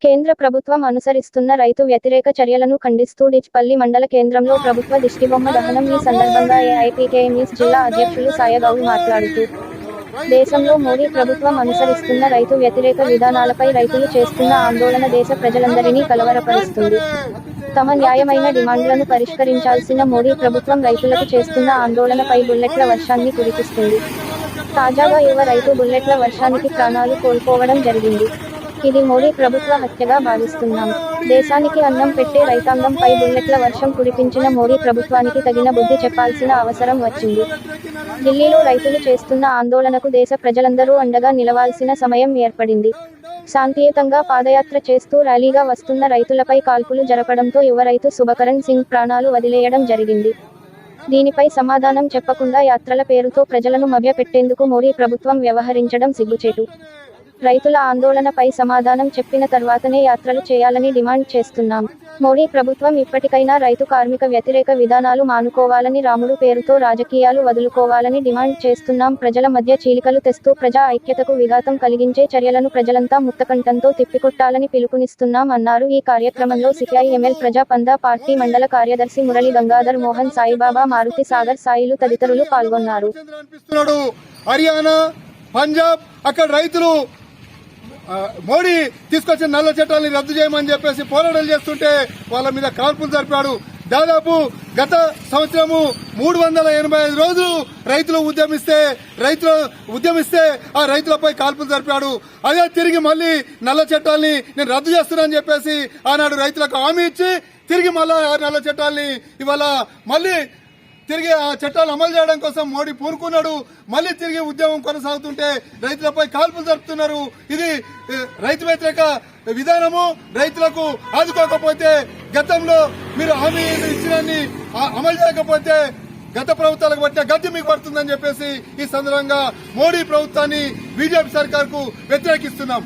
కేంద్ర ప్రభుత్వం అనుసరిస్తున్న రైతు వ్యతిరేక చర్యలను ఖండిస్తూ డిచ్పల్లి మండల కేంద్రంలో ప్రభుత్వ దిష్టిబొమ్మ దహనం ఈ సందర్భంగా ఏఐపీకేఎంఈస్ జిల్లా అధ్యక్షులు సాయగౌడ్ మాట్లాడుతూ దేశంలో మోడీ ప్రభుత్వం అనుసరిస్తున్న రైతు వ్యతిరేక విధానాలపై రైతులు చేస్తున్న ఆందోళన దేశ ప్రజలందరినీ కలవరపరుస్తుంది. తమ న్యాయమైన డిమాండ్లను పరిష్కరించాల్సిన మోడీ ప్రభుత్వం రైతులకు చేస్తున్న ఆందోళనపై బుల్లెట్ల వర్షాన్ని కురిపిస్తుంది. తాజాగా యువ రైతు బుల్లెట్ల వర్షానికి ప్రాణాలు కోల్పోవడం జరిగింది. ఇది మోడీ ప్రభుత్వ హత్యగా భావిస్తున్నాం. దేశానికి అన్నం పెట్టే రైతాంగంపై బుల్లెట్ల వర్షం కురిపించిన మోడీ ప్రభుత్వానికి తగిన బుద్ధి చెప్పాల్సిన అవసరం వచ్చింది. ఢిల్లీలో రైతులు చేస్తున్న ఆందోళనకు దేశ ప్రజలందరూ అండగా నిలవాల్సిన సమయం ఏర్పడింది. శాంతియుతంగా పాదయాత్ర చేస్తూ ర్యాలీగా వస్తున్న రైతులపై కాల్పులు జరపడంతో యువ రైతు శుభకరణ్ సింగ్ ప్రాణాలు వదిలేయడం జరిగింది. దీనిపై సమాధానం చెప్పకుండా యాత్రల పేరుతో ప్రజలను మభ్యపెట్టేందుకు మోడీ ప్రభుత్వం వ్యవహరించడం సిగ్గుచేటు. రైతుల ఆందోళనపై సమాధానం చెప్పిన తర్వాతనే యాత్రలు చేయాలని డిమాండ్ చేస్తున్నాం. మోడీ ప్రభుత్వం ఇప్పటికైనా రైతు కార్మిక వ్యతిరేక విధానాలు మానుకోవాలని రాముడు పేరుతో రాజకీయాలు వదులుకోవాలని డిమాండ్ చేస్తున్నాం. ప్రజల మధ్య చీలికలు తెస్తూ ప్రజా ఐక్యతకు విఘాతం కలిగించే చర్యలను ప్రజలంతా ముక్తకంఠంతో తిప్పికొట్టాలని పిలుపునిస్తున్నాం అన్నారు. ఈ కార్యక్రమంలో సిపిఐఎంఎల్ ప్రజా పందా పార్టీ మండల కార్యదర్శి మురళి గంగాధర్ మోహన్ సాయిబాబా మారుతి సాగర్ సాయిలు తదితరులు పాల్గొన్నారు. హర్యానా పంజాబ్ అక్కడ రైతులు మోడీ తీసుకొచ్చిన నల్ల చట్టాలని రద్దు చేయమని చెప్పేసి పోరాటాలు చేస్తుంటే వాళ్ళ మీద కాల్పులు జరిపాడు. దాదాపు గత సంవత్సరము మూడు వందల ఎనభై ఐదు రోజులు రైతులు ఉద్యమిస్తే రైతులు ఉద్యమిస్తే ఆ రైతులపై కాల్పులు జరిపాడు. అదే తిరిగి మళ్ళీ నల్ల చట్టాల్ని నేను రద్దు చేస్తున్నానని చెప్పేసి ఆనాడు రైతులకు హామీ ఇచ్చి తిరిగి మళ్ళా నల్ల చట్టాల్ని ఇవాళ మళ్ళీ తిరిగి ఆ చట్టాలు అమలు చేయడం కోసం మోడీ పూనుకున్నాడు. మళ్ళీ తిరిగి ఉద్యమం కొనసాగుతుంటే రైతులపై కాల్పులు జరుపుతున్నారు. ఇది రైతు వ్యతిరేక విధానము. రైతులకు ఆదుకోకపోతే గతంలో మీరు హామీ ఇచ్చిన అమలు చేయకపోతే గత ప్రభుత్వాలకు పట్టిన గద్దె మీకు పడుతుందని చెప్పేసి ఈ సందర్భంగా మోడీ ప్రభుత్వాన్ని బీజేపీ సర్కార్కు వ్యతిరేకిస్తున్నాం.